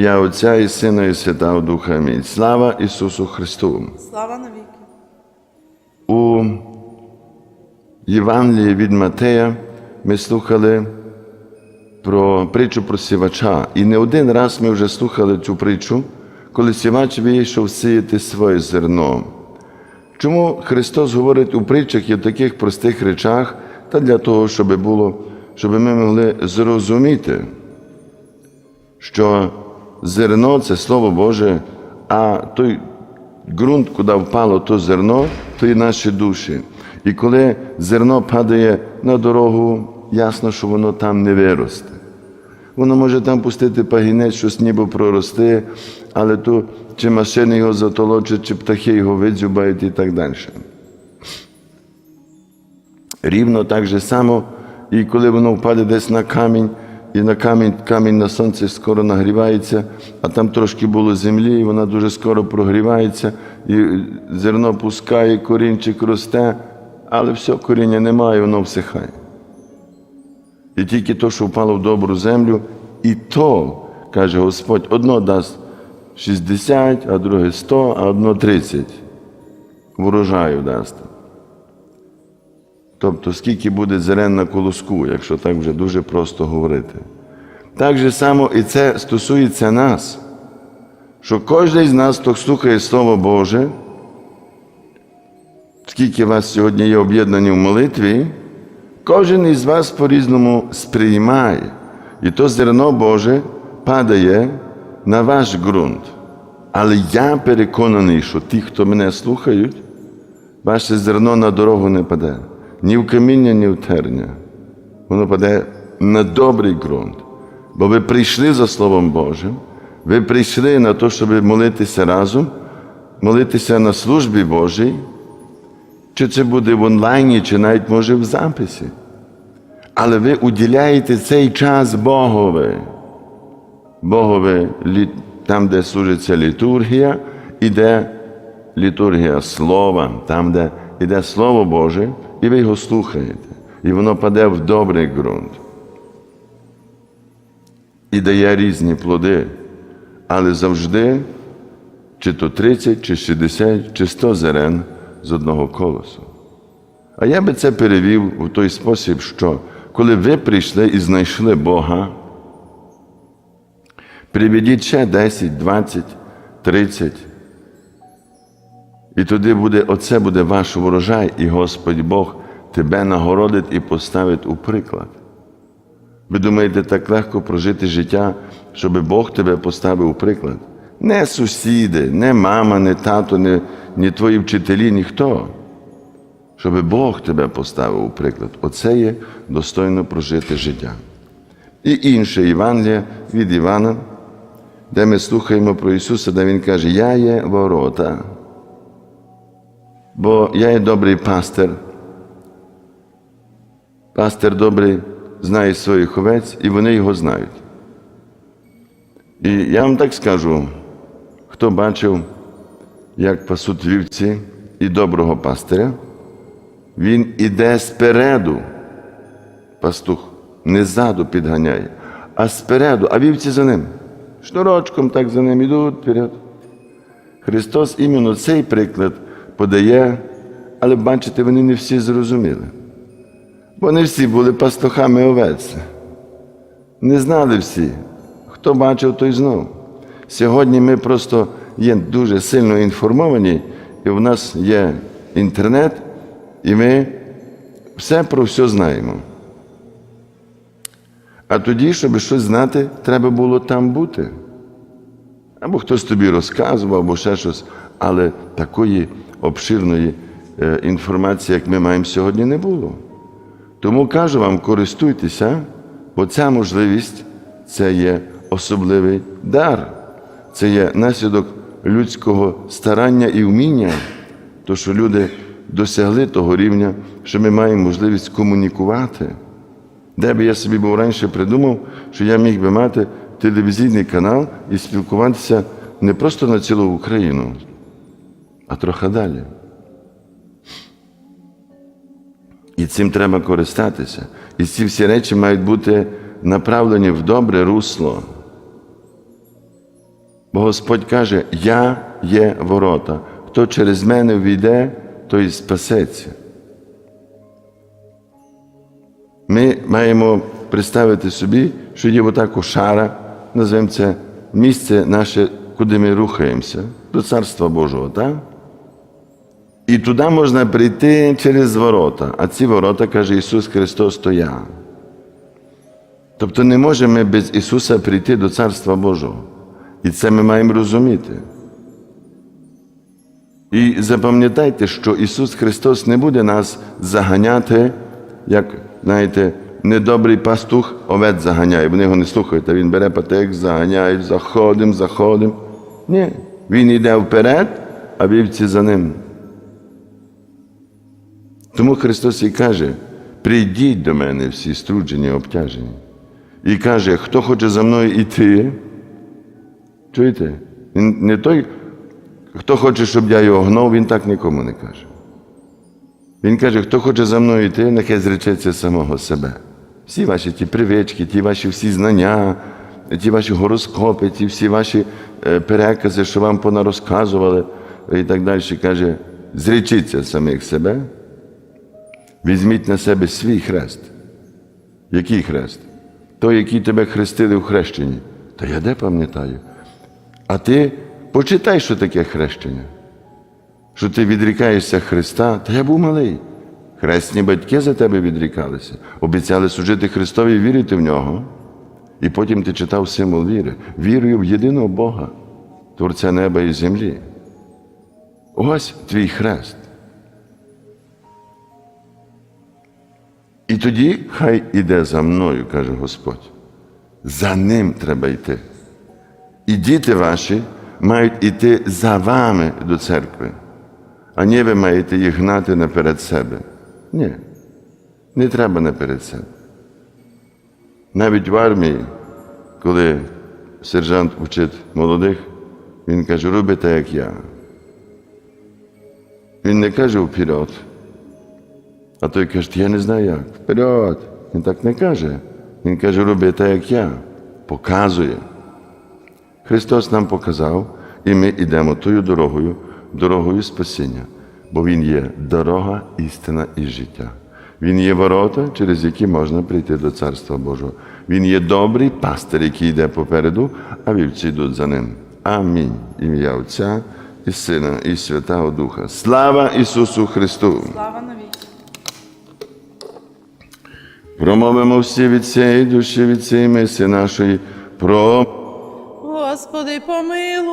Я Отця і Сина, і Святого Духа. Амінь. Слава Ісусу Христу! Слава навіки. У Євангелії від Матея ми слухали про притчу про сівача. І не один раз ми вже слухали цю притчу, коли сівач вийшов сіяти своє зерно. Чому Христос говорить у притчах і в таких простих речах, та для того, щоб було, щоб ми могли зрозуміти, що зерно це Слово Боже, а той ґрунт, куди впало то зерно, то і наші душі. І коли зерно падає на дорогу, ясно, що воно там не виросте. Воно може там пустити пагінець, щось ніби прорости, але то чи машини його затолочать, чи птахи його видзюбають і так далі. Рівно так же само, і коли воно впаде десь на камінь, і на камінь, камінь на сонці скоро нагрівається, а там трошки було землі, і вона дуже скоро прогрівається, і зерно пускає, корінчик росте, але все, коріння немає, воно всихає. І тільки то, що впало в добру землю, і то, каже Господь, одно дасть 60, а друге 100, а одно 30. Врожаю дасть. Тобто, скільки буде зерен на колоску, якщо так вже дуже просто говорити. Так же само і це стосується нас, що кожен з нас, хто слухає Слово Боже, скільки вас сьогодні є об'єднані в молитві, кожен із вас по-різному сприймає. І то зерно Боже падає на ваш ґрунт. Але я переконаний, що ті, хто мене слухають, ваше зерно на дорогу не паде. Ні в каміння, ні в терня. Воно паде на добрий ґрунт. Бо ви прийшли за Словом Божим, ви прийшли на те, щоб молитися разом, молитися на службі Божій, чи це буде в онлайні, чи навіть може в записі. Але ви уділяєте цей час Богові. Богові там, де служиться літургія, іде літургія Слова, там, де іде Слово Боже, і ви його слухаєте. І воно паде в добрий ґрунт. І дає різні плоди. Але завжди, чи то 30, чи 60, чи 100 зерен з одного колосу. А я би це перевів у той спосіб, що коли ви прийшли і знайшли Бога, приведіть ще 10, 20, 30. І тоді буде, оце буде ваш урожай, і Господь Бог тебе нагородить і поставить у приклад. Ви думаєте, так легко прожити життя, щоб Бог тебе поставив у приклад? Не сусіди, не мама, не тато, не, не твої вчителі, ніхто. Щоб Бог тебе поставив у приклад. Оце є достойно прожити життя. І інше Євангелія від Івана, де ми слухаємо про Ісуса, де Він каже, Я є ворота. Бо я є добрий пастир. Пастир добрий знає своїх овець, і вони його знають. І я вам так скажу, хто бачив, як пасуть вівці і доброго пастиря, він іде спереду, пастух, не ззаду підганяє, а спереду, а вівці за ним. Шнурочком так за ним ідуть вперед. Христос іменно цей приклад подає, але бачите, вони не всі зрозуміли. Бо не всі були пастухами овець. Не знали всі. Хто бачив, той знав. Сьогодні ми просто є дуже сильно інформовані, і в нас є інтернет, і ми все про все знаємо. А тоді, щоб щось знати, треба було там бути. Або хтось тобі розказував, або ще щось, але такої обширної е, інформації, як ми маємо сьогодні, не було. Тому кажу вам, користуйтеся, бо ця можливість це є особливий дар, це є наслідок людського старання і вміння, то що люди досягли того рівня, що ми маємо можливість комунікувати. Де би я собі був раніше придумав, що я міг би мати телевізійний канал і спілкуватися не просто на цілу Україну, а трохи далі. І цим треба користатися. І ці всі речі мають бути направлені в добре русло. Бо Господь каже, я є ворота. Хто через мене війде, той спасеться. Ми маємо представити собі, що є отаку шара, називаємо це місце наше, куди ми рухаємося, до Царства Божого, так? І туди можна прийти через ворота. А ці ворота, каже Ісус Христос, то я. Тобто не можемо без Ісуса прийти до Царства Божого. І це ми маємо розуміти. І запам'ятайте, що Ісус Христос не буде нас заганяти, як, знаєте, недобрий пастух овець заганяє. Вони його не слухають, а він бере патек, заганяє, заходимо, заходимо. Ні, він йде вперед, а вівці за ним. Тому Христос і каже: прийдіть до мене всі струджені, обтяжені. І каже, хто хоче за мною йти, чуєте? Не той, хто хоче, щоб я його гнав, він так нікому не каже. Він каже, хто хоче за мною йти, нехай зречеться самого себе. Всі ваші ті привички, ті ваші всі знання, ті ваші гороскопи, ті всі ваші е, перекази, що вам понарозказували і так далі. Каже, зречіться самих себе, візьміть на себе свій хрест. Який хрест? Той, який тебе хрестили в хрещенні. Та я де пам'ятаю? А ти почитай, що таке хрещення. Що ти відрікаєшся Христа, та я був малий. Хресні батьки за тебе відрікалися, обіцяли служити Христові і вірити в нього. І потім ти читав символ віри. Вірую в єдиного Бога, Творця неба і землі. Ось твій хрест. І тоді хай іде за мною, каже Господь. За ним треба йти. І діти ваші мають йти за вами до церкви, а не ви маєте їх гнати наперед себе. Ні, не треба наперед себе. Навіть в армії, коли сержант вчить молодих, він каже, роби так, як я. Він не каже вперед, а той каже, я не знаю як. Вперед. Він так не каже. Він каже, роби так, як я. Показує. Христос нам показав, і ми йдемо тою дорогою, дорогою спасіння, бо Він є дорога, істина і життя. Він є ворота, через які можна прийти до Царства Божого. Він є добрий пастир, який йде попереду, а вівці йдуть за ним. Амінь. Ім'я Отця і Сина, і Святого Духа. Слава Ісусу Христу! Слава навіки. Промовимо всі від цієї душі, від цієї мислі нашої. Про Господи, помилуй.